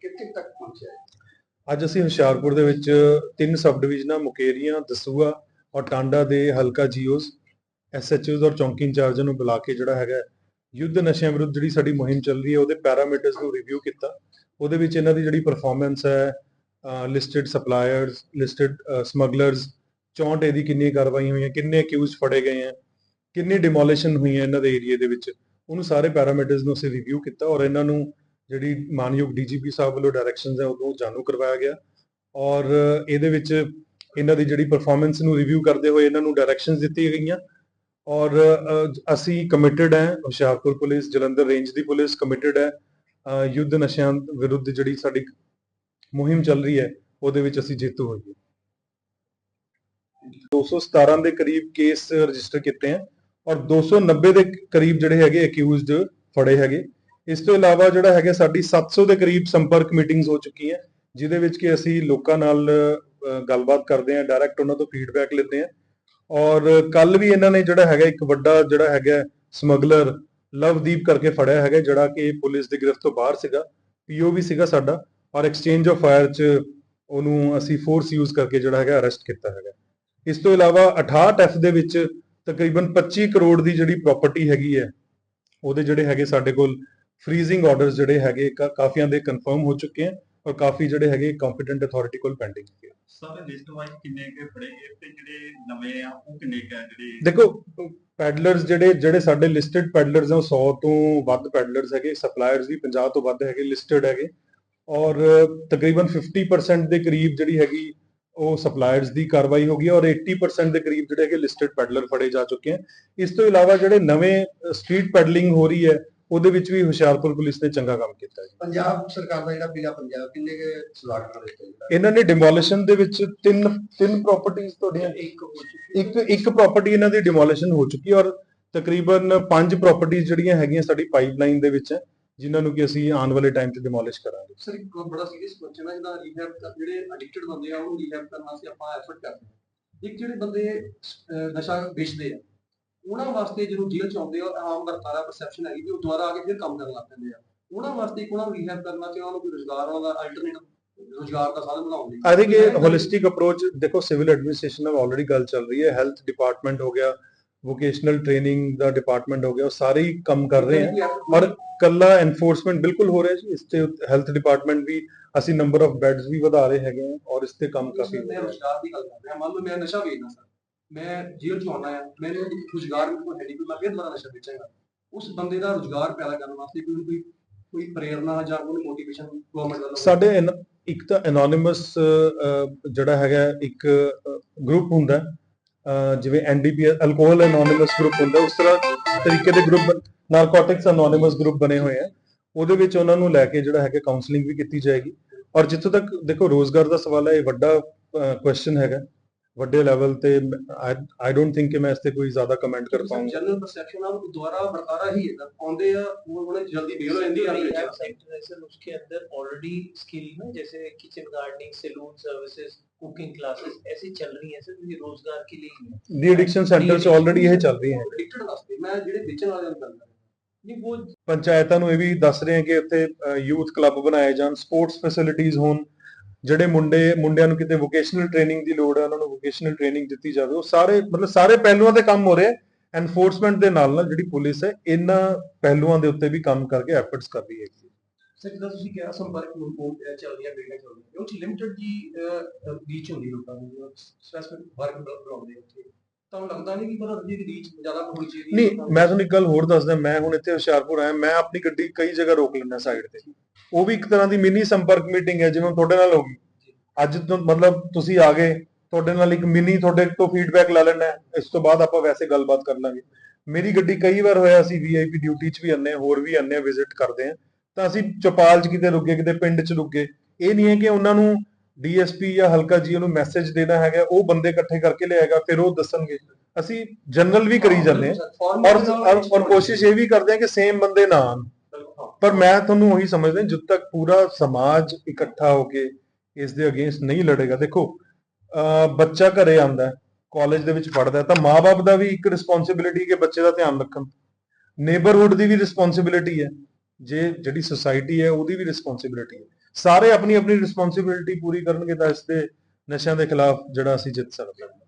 ਕਿੱਥੇ ਤੱਕ ਪਹੁੰਚਿਆ ਅੱਜ ਅਸੀਂ ਹੁਸ਼ਿਆਰਪੁਰ ਦੇ ਵਿੱਚ ਤਿੰਨ ਸਬ ਡਿਵੀਜ਼ਨਾਂ ਮੁਕੇਰੀਆਂ, ਦਸੂਆ ਔਰ ਟਾਂਡਾ ਦੇ ਹਲਕਾ ਜੀਓਸ ਐਸਐਚਓਜ਼ ਔਰ ਚੌਂਕੀ ਇੰਚਾਰਜਾਂ ਨੂੰ ਬੁਲਾ ਕੇ ਜਿਹੜਾ ਹੈਗਾ ਯੁੱਧ ਨਸ਼ਿਆਂ ਵਿਰੁੱਧ ਜਿਹੜੀ ਸਾਡੀ ਮੁਹਿੰਮ ਚੱਲ ਰਹੀ ਹੈ, ਉਹਦੇ ਪੈਰਾਮੀਟਰਸ ਨੂੰ ਰਿਵਿਊ ਕੀਤਾ। ਉਹਦੇ ਵਿੱਚ ਇਹਨਾਂ ਦੀ ਜਿਹੜੀ ਪਰਫਾਰਮੈਂਸ ਹੈ ਲਿਸਟਡ ਸਪਲਾਇਰਸ ਲਿਸਟਡ ਸਮਗਲਰਸ 64 ਇਹਦੀ ਕਿੰਨੀ ਕਾਰਵਾਈ ਹੋਈਆਂ, ਕਿੰਨੇ ਅਕਿਊਜ਼ ਫੜੇ ਗਏ ਹੈ ਕਿੰਨੀ ਡਿਮੋਲੀਸ਼ਨ ਹੋਈ ਹੈ ਇਹਨਾਂ ਦੇ ਏਰੀਆ ਦੇ ਵਿੱਚ, ਉਹਨੂੰ ਸਾਰੇ ਪੈਰਾਮੀਟਰਸ ਨੂੰ ਅਸੀਂ ਰਿਵਿਊ ਕੀਤਾ ਔਰ ਇਹਨਾਂ ਨੂੰ ਜਿਹੜੀ ਮਾਨਯੋਗ ਡੀਜੀਪੀ ਸਾਹਿਬ ਵੱਲੋਂ ਡਾਇਰੈਕਸ਼ਨਸ ਹੈ ਉਦੋਂ ਜਾਣੂ ਕਰਵਾਇਆ ਗਿਆ ਔਰ ਇਹਦੇ ਵਿੱਚ ਇਹਨਾਂ ਦੀ ਜਿਹੜੀ ਪਰਫਾਰਮੈਂਸ ਨੂੰ ਰਿਵਿਊ ਕਰਦੇ ਹੋਏ ਇਹਨਾਂ ਨੂੰ ਡਾਇਰੈਕਸ਼ਨਸ ਦਿੱਤੀਆਂ ਗਈਆਂ ਔਰ ਅਸੀਂ ਕਮਿਟਡ ਹੈ, ਹੁਸ਼ਿਆਰਪੁਰ ਪੁਲਿਸ, ਜਲੰਧਰ ਰੇਂਜ ਦੀ ਪੁਲਿਸ ਕਮਿਟਡ ਹੈ ਯੁੱਧ ਨਸ਼ਿਆਂ ਵਿਰੁੱਧ ਜਿਹੜੀ ਸਾਡੀ ਮੁਹਿੰਮ ਚੱਲ ਰਹੀ ਹੈ, ਉਹਦੇ ਵਿੱਚ ਅਸੀਂ ਜੇਤੂ ਹੋਈਏ। 217 ਦੇ ਕਰੀਬ ਕੇਸ ਰਜਿਸਟਰ ਕੀਤੇ ਹੈ ਔਰ 290 ਦੇ ਕਰੀਬ ਜਿਹੜੇ ਹੈਗੇ ਅਕਿਊਜ਼ਡ ਫੜੇ ਹੈਗੇ। ਇਸ ਤੋਂ ਇਲਾਵਾ ਜਿਹੜਾ ਹੈਗਾ ਸਾਡੀ 700 ਦੇ ਕਰੀਬ ਸੰਪਰਕ ਮੀਟਿੰਗਸ ਹੋ ਚੁੱਕੀਆਂ ਜਿਹਦੇ ਵਿੱਚ ਕਿ ਅਸੀਂ ਲੋਕਾਂ ਨਾਲ ਗੱਲਬਾਤ ਕਰਦੇ ਹਾਂ ਡਾਇਰੈਕਟ ਉਹਨਾਂ ਤੋਂ ਫੀਡਬੈਕ ਲੈਂਦੇ ਹਾਂ। ਔਰ ਕੱਲ ਵੀ ਇਹਨਾਂ ਨੇ ਜਿਹੜਾ ਹੈਗਾ ਇੱਕ ਵੱਡਾ ਜਿਹੜਾ ਹੈਗਾ ਸਮਗਲਰ ਲਵਦੀਪ ਕਰਕੇ ਫੜਿਆ ਹੈਗਾ ਜਿਹੜਾ ਕਿ ਪੁਲਿਸ ਦੀ ਗ੍ਰਿਫਤ ਤੋਂ ਬਾਹਰ ਸੀਗਾ ਪੀਓ ਵੀ ਸੀਗਾ ਸਾਡਾ ਔਰ ਐਕਸਚੇਂਜ ਆਫ ਫਾਇਰ ਚ ਉਹਨੂੰ ਅਸੀਂ ਫੋਰਸ ਯੂਜ਼ ਕਰਕੇ ਜਿਹੜਾ ਹੈਗਾ ਅਰੈਸਟ ਕੀਤਾ ਹੈਗਾ। ਇਸ ਤੋਂ ਇਲਾਵਾ 68 ਐਫ ਦੇ ਵਿੱਚ ਤਕਰੀਬਨ 25 ਕਰੋੜ ਦੀ ਜਿਹੜੀ ਪ੍ਰਾਪਰਟੀ ਹੈਗੀ ਹੈ ਉਹਦੇ ਜਿਹੜੇ ਹੈਗੇ ਸਾਡੇ ਕੋਲ ਫ੍ਰੀਜ਼ਿੰਗ ਆਰਡਰਸ ਜਿਹੜੇ ਹੈਗੇ ਕਾਫੀਆਂ ਦੇ ਕਨਫਰਮ ਹੋ ਚੁੱਕੇ ਹਨ ਔਰ ਕਾਫੀ ਜਿਹੜੇ ਹੈਗੇ ਕੰਪੀਟੈਂਟ ਅਥਾਰਟੀ ਕੋਲ ਪੈਂਡਿੰਗ ਹੈ ਸਰ ਲਿਸਟ ਵਾਈਜ਼ ਕਿੰਨੇ ਕੇ ਫੜੇ ਗਏ ਤੇ ਜਿਹੜੇ ਨਵੇਂ ਆ ਉਹ ਕਿੰਨੇ ਕੁ ਜਿਹੜੇ ਦੇਖੋ ਪੈਡਲਰਸ ਜਿਹੜੇ ਜਿਹੜੇ ਸਾਡੇ ਲਿਸਟਡ ਪੈਡਲਰਸ ਆ, ਉਹ 100 ਤੋਂ ਵੱਧ ਪੈਡਲਰਸ ਹੈਗੇ ਸਪਲਾਇਰਸ ਵੀ 50 ਤੋਂ ਵੱਧ ਹੈਗੇ ਲਿਸਟਡ ਹੈਗੇ। ਔਰ ਤਕਰੀਬਨ 50% ਦੇ ਕਰੀਬ ਜਿਹੜੀ ਹੈਗੀ, ਉਹ ਸਪਲਾਇਰਸ ਦੀ ਕਾਰਵਾਈ ਹੋ ਗਈ ਔਰ 80% ਦੇ ਕਰੀਬ ਜਿਹੜੇ ਹੈਗੇ ਲਿਸਟਡ ਪੈਡਲਰ ਫੜੇ ਜਾ ਚੁੱਕੇ ਹਨ ਇਸ ਤੋਂ ਇਲਾਵਾ ਜਿਹੜੇ ਨਵੇਂ ਸਟਰੀਟ ਪੈਡਲਿੰਗ ਹੋ ਰਹੀ ਹੈ ਉਹਦੇ ਵਿੱਚ ਵੀ ਹੁਸ਼ਿਆਰਪੁਰ ਪੁਲਿਸ ਨੇ ਚੰਗਾ ਕੰਮ ਕੀਤਾ ਹੈ ਪੰਜਾਬ ਸਰਕਾਰ ਦਾ ਜਿਹੜਾ ਬਿਲਾ ਪੰਜਾਬ ਕਿੰਨੇ ਕੇ ਸਲਾਟ ਕਰ ਦਿੱਤੇ ਜੀ? ਇਹਨਾਂ ਨੇ ਡਿਮੋਲੀਸ਼ਨ ਦੇ ਵਿੱਚ ਤਿੰਨ ਤਿੰਨ ਪ੍ਰਾਪਰਟੀਆਂ ਤੁਹਾਡੀਆਂ ਇੱਕ ਹੋ ਚੁੱਕੀ ਇੱਕ ਇੱਕ ਪ੍ਰਾਪਰਟੀ ਇਹਨਾਂ ਦੀ ਡਿਮੋਲੀਸ਼ਨ ਹੋ ਚੁੱਕੀ ਔਰ ਤਕਰੀਬਨ ਪੰਜ ਪ੍ਰਾਪਰਟੀਆਂ ਜਿਹੜੀਆਂ ਹੈਗੀਆਂ ਸਾਡੀ ਪਾਈਪਲਾਈਨ ਦੇ ਵਿੱਚ ਜਿਨ੍ਹਾਂ ਨੂੰ ਕਿ ਅਸੀਂ ਆਉਣ ਵਾਲੇ ਟਾਈਮ 'ਚ ਡਿਮੋਲਿਸ਼ ਕਰਾਂਗੇ। ਸਰ ਇੱਕ ਬੜਾ ਸੀਰੀਅਸ ਕੁਐਸਚਨ ਹੈ ਜਿਹਦਾ ਰੀਹੈਬ ਜਿਹੜੇ ਐਡਿਕਟਡ ਬੰਦੇ ਆ ਉਹਨੂੰ ਰੀਹੈਬ ਕਰਨ ਵਾਸਤੇ ਆਪਾਂ ਐਫਰਟ ਕਰਦੇ ਹਾਂ। ਇੱਕ ਜਿਹੜੇ ਬੰਦੇ ਨਸ਼ਾ ਵੇਚਦੇ ਆ ਉਹਨਾਂ ਵਾਸਤੇ ਜਦੋਂ ਜੇਲ੍ਹ ਚ ਆਉਂਦੇ ਆ ਆਮ ਵਰਤਾਰਾ ਪਰਸੈਪਸ਼ਨ ਹੈਗੀ ਕਿ ਉਹ ਦੁਬਾਰਾ ਆ ਕੇ ਫਿਰ ਕੰਮ ਕਰਨ ਲੱਗ ਪੈਂਦੇ ਆ। ਉਹਨਾਂ ਵਾਸਤੇ ਨੂੰ ਰੀਹੈਬ ਕਰਨਾ ਤੇ ਉਹਨਾਂ ਨੂੰ ਕੋਈ ਰੋਜ਼ਗਾਰ ਦਾ ਅਲਟਰਨੇਟਿਵ ਰੋਜ਼ਗਾਰ ਦਾ ਸਾਧਨ ਬਣਾਉਣ ਲਈ। ਆਈ ਥਿੰਕ ਇਹ ਹੋਲਿਸਟਿਕ ਅਪਰੋਚ ਦੇਖੋ ਸਿਵਲ ਐਡਮਿਨਿਸਟ੍ਰੇਸ਼ਨ ਨਾਲ ਆਲਰੇਡੀ ਗੱਲ ਚੱਲ ਰਹੀ ਹੈ। ਹੈਲਥ ਡਿਪਾਰਟਮੈਂਟ ਹੋ ਗਿਆ ਵੋਕੇਸ਼ਨਲ ਟ੍ਰੇਨਿੰਗ ਦਾ ਡਿਪਾਰਟਮੈਂਟ ਹੋ ਗਿਆ ਉਹ ਸਾਰੇ ਹੀ ਕੰਮ ਕਰ ਰਹੇ ਹਨ ਔਰ ਕੱਲਾ ਐਨਫੋਰਸਮੈਂਟ ਬਿਲਕੁਲ ਹੋ ਰਿਹਾ ਜੀ। ਇਸ ਤੇ ਹੈਲਥ ਡਿਪਾਰਟਮੈਂਟ ਵੀ ਅਸੀਂ ਨੰਬਰ ਆਫ ਬੈੱਡਸ ਵੀ ਵਧਾ ਰਹੇ ਹੈਗੇ ਹਾਂ ਔਰ ਇਸ ਤੇ ਕੰਮ ਕਾਫੀ ਹੋ ਰਿਹਾ ਹੈ। ਰੋਜ਼ਗਾਰ ਦੀ ਗੱਲ ਕਰ ਰਿਹਾ ਮੰਨ ਲਓ ਮੈਂ ਨਸ਼ਾ ਵੇਚਦਾ ਸਰ ਮੈਂ ਜੇਲ੍ਹ ਚ ਆਉਣਾ ਆ ਮੈਨੂੰ ਰੋਜ਼ਗਾਰ ਮੇਰੇ ਕੋਲ ਹੈ ਨਹੀਂ, ਕੋਈ ਮੈਂ ਫਿਰ ਦੁਬਾਰਾ ਨਸ਼ਾ ਵੇਚਾਂਗਾ ਉਸ ਬੰਦੇ ਦਾ ਰੋਜ਼ਗਾਰ ਪੈਦਾ ਕਰਨ ਵਾਸਤੇ ਕੋਈ ਕੋਈ ਕੋਈ ਪ੍ਰੇਰਨਾ ਜਾਂ ਕੋਈ ਮੋਟੀਵੇਸ਼ਨ ਗਵਰਨਮੈਂਟ ਵੱਲੋਂ ਸਾਡੇ ਇੱਕ ਤਾਂ ਐਨੋਨਿਮਸ ਜਿਹੜਾ ਹੈਗਾ ਇੱਕ ਗਰੁੱਪ ਹੁੰਦਾ ਜਿਵੇਂ ਐਨਡੀਪੀ ਅਲਕੋਹਲ ਐਨੋਨਿਮਸ ਗਰੁੱਪ ਹੁੰਦਾ ਉਸ ਤਰ੍ਹਾਂ ਤਰੀਕੇ ਦੇ ਗਰੁੱਪ ਨਾਰਕੋਟਿਕਸ ਐਨੋਨਿਮਸ ਗਰੁੱਪ ਬਣੇ ਹੋਏ ਆ ਉਹਦੇ ਵਿੱਚ ਉਹਨਾਂ ਨੂੰ ਲੈ ਕੇ ਜਿਹੜਾ ਹੈਗਾ ਕਾਉਂਸਲਿੰਗ ਵੀ ਕੀਤੀ ਜਾਏਗੀ। ਔਰ ਜਿੱਥੋਂ ਤੱਕ ਦੇਖੋ ਰੋਜ਼ਗਾਰ ਦਾ ਸਵਾਲ ਹੈ, ਇਹ ਵੱਡਾ ਕੁਐਸਚਨ ਹੈਗਾ। ਵੱਡੇ ਲੈਵਲ ਤੇ ਆਈ ਡੋਨਟ ਥਿੰਕ ਕਿ ਮੈਂ ਇਸ ਤੇ ਕੋਈ ਜ਼ਿਆਦਾ ਕਮੈਂਟ ਕਰ ਪਾਉਂਗਾ ਜਨਰਲ ਪਰਸੈਪਸ਼ਨ ਨਾਲ ਦੁਬਾਰਾ ਵਰਤਾਰਾ ਹੀ ਹੈ ਆਉਂਦੇ ਆ ਉਹ ਉਹਨਾਂ ਦੀ ਜਲਦੀ ਬੇਲ ਹੋ ਜਾਂਦੀ ਆ रिहैब सेक्टर है सर उसके अंदर ऑलरेडी स्किल में जैसे kitchen gardening salon services cooking classes ऐसी चल रही है सर ये रोजगार के लिए ही है ਦੀ ਐਡਿਕਸ਼ਨ ਸੈਂਟਰ 'ਚ ਆਲਰੇਡੀ ਇਹ ਚੱਲ ਰਹੀ ਹੈ ਐਡਿਕਟਡ ਵਾਸਤੇ ਮੈਂ ਜਿਹੜੇ ਵੇਚਣ ਵਾਲਿਆਂ ਨੂੰ ਗੱਲ ਕਰ ਰਿਹਾ नहीं वो ਪੰਚਾਇਤਾਂ ਨੂੰ ਇਹ ਵੀ ਦੱਸ ਰਹੇ ਹਾਂ ਕਿ ਉੱਥੇ ਯੂਥ ਕਲੱਬ ਬਣਾਏ ਜਾਣ ਸਪੋਰਟਸ ਫੈਸਿਲਿਟੀਆਂ ਹੋਣ ਜਿਹੜੇ ਮੁੰਡੇ ਮੁੰਡਿਆਂ ਨੂੰ ਕਿਤੇ ਵੋਕੇਸ਼ਨਲ ਟ੍ਰੇਨਿੰਗ ਦੀ ਲੋੜ ਹੈ ਉਹਨਾਂ ਨੂੰ ਵੋਕੇਸ਼ਨਲ ਟ੍ਰੇਨਿੰਗ ਦਿੱਤੀ ਜਾਵੇ ਉਹ ਸਾਰੇ ਮਤਲਬ ਸਾਰੇ ਪਹਿਲੂਆਂ ਤੇ ਕੰਮ ਹੋ ਰਿਹਾ ਐਨਫੋਰਸਮੈਂਟ ਦੇ ਨਾਲ ਨਾਲ ਜਿਹੜੀ ਪੁਲਿਸ ਹੈ ਇਹਨਾਂ ਪਹਿਲੂਆਂ ਦੇ ਉੱਤੇ ਵੀ ਕੰਮ ਕਰਕੇ ਐਫਰਟਸ ਕਰ ਰਹੀ ਹੈ। ਸਰ ਜਿੱਦਾਂ ਤੁਸੀਂ ਕਿਹਾ ਸੰਪਰਕ ਨੂੰ ਉਹ ਚੱਲ ਰਹੀਆਂ ਬੇੜੀਆਂ ਚੱਲ ਰਹੀਆਂ ਉਹ ਚ ਲਿਮਟਿਡ ਜੀ ਰੀਚ ਹੁੰਦੀ ਲੋਕਾਂ ਦੀ ਸਪੈਸਿਫਿਕ ਵਰਕ ਬੁਲਾਉਂਦੇ ਉੱਥੇ। ਤੁਹਾਨੂੰ ਲੱਗਦਾ ਨਹੀਂ ਕਿ ਅੱਧੀ ਦੀ ਰੀਚ ਜ਼ਿਆਦਾ ਹੋਣੀ ਚਾਹੀਦੀ ਨਹੀਂ ਮੈਂ ਤੁਹਾਨੂੰ ਇੱਕ ਗੱਲ ਹੋਰ ਦੱਸਦਾ ਮੈਂ ਹੁਣ ਇੱਥੇ ਹੁਸ਼ਿਆਰਪੁਰ ਆਇਆ ਮੈਂ ਆਪਣੀ ਗੱਡੀ ਕਈ ਜਗ੍ਹਾ ਰੋਕ ਲੈਂਦਾ ਸਾਈਡ ਤੇ। ਉਹ ਵੀ ਇੱਕ ਤਰ੍ਹਾਂ ਦੀ ਮਿਨੀ ਸੰਪਰਕ ਮੀਟਿੰਗ ਹੈ ਜਿਵੇਂ ਤੁਹਾਡੇ ਨਾਲ ਹੋ ਗਈ ਅੱਜ ਤੋਂ ਮਤਲਬ ਤੁਸੀਂ ਆ ਗਏ ਤੁਹਾਡੇ ਨਾਲ ਇੱਕ ਮਿਨੀ ਤੁਹਾਡੇ ਤੋਂ ਫੀਡਬੈਕ ਲੈ ਲੈਣਾ ਹੈ। ਇਸ ਤੋਂ ਬਾਅਦ ਆਪਾਂ ਵੈਸੇ ਗੱਲਬਾਤ ਕਰ ਲਾਂਗੇ। ਮੇਰੀ ਗੱਡੀ ਕਈ ਵਾਰ ਹੋਇਆ ਸੀ ਵੀਆਈਪੀ ਡਿਊਟੀ 'ਚ ਵੀ ਆਨੇ ਹੋਰ ਵੀ ਆਨੇ ਵਿਜ਼ਿਟ ਕਰਦੇ ਆ ਤਾਂ ਅਸੀਂ ਚੌਪਾਲ 'ਚ ਕਿਤੇ ਰੁਕੇ ਕਿਤੇ ਪਿੰਡ 'ਚ ਰੁਕੇ। ਇਹ ਨਹੀਂ ਹੈ ਕਿ ਉਹਨਾਂ ਨੂੰ ਡੀਐਸਪੀ ਜਾਂ ਹਲਕਾ ਜੀ ਉਹਨੂੰ ਮੈਸੇਜ ਦੇਣਾ ਹੈਗਾ ਉਹ ਬੰਦੇ ਇਕੱਠੇ ਕਰਕੇ ਲਿਆਏਗਾ ਫਿਰ ਉਹ ਦੱਸਣਗੇ। ਅਸੀਂ ਜਨਰਲ ਵੀ ਕਰੀ ਜਾਂਦੇ ਹਾਂ। ਔਰ ਔਰ- ਕੋਸ਼ਿਸ਼ ਇਹ ਵੀ ਕਰਦੇ ਹਾਂ ਕਿ ਸੇਮ ਬੰਦੇ ਨਾ ਆਉਣ। ਪਰ ਮੈਂ ਤੁਹਾਨੂੰ ਉਹੀ ਸਮਝਦਾ ਜਦ ਤੱਕ ਪੂਰਾ ਸਮਾਜ ਇਕੱਠਾ ਹੋ ਕੇ ਇਸ ਦੇ ਅਗੇਂਸਟ ਨਹੀਂ ਲੜੇਗਾ, ਦੇਖੋ, ਅਹ ਬੱਚਾ ਘਰੇ ਆਂਦਾ ਹੈ ਕਾਲਜ ਦੇ ਵਿੱਚ ਪੜਦਾ ਹੈ, ਤਾਂ ਮਾਪੇ ਦਾ ਵੀ ਇੱਕ ਰਿਸਪੌਂਸਿਬਿਲਿਟੀ ਕਿ ਬੱਚੇ ਦਾ ਧਿਆਨ ਰੱਖਣ। ਨੇਬਰਹੁੱਡ ਦੀ ਵੀ ਰਿਸਪੌਂਸਿਬਿਲਿਟੀ ਹੈ, ਜੇ ਜਿਹੜੀ ਸੁਸਾਇਟੀ ਹੈ, ਉਹਦੀ ਵੀ ਰਿਸਪੌਂਸਿਬਿਲਿਟੀ ਹੈ। ਸਾਰੇ ਆਪਣੀ ਆਪਣੀ ਰਿਸਪੌਂਸਿਬਿਲਿਟੀ ਪੂਰੀ ਕਰਨਗੇ ਤਾਂ ਇਸ ਦੇ ਨਸ਼ਿਆਂ ਦੇ ਖਿਲਾਫ ਜਿਹੜਾ ਅਸੀਂ ਜਿੱਤ ਸਕਦੇ ਹਾਂ।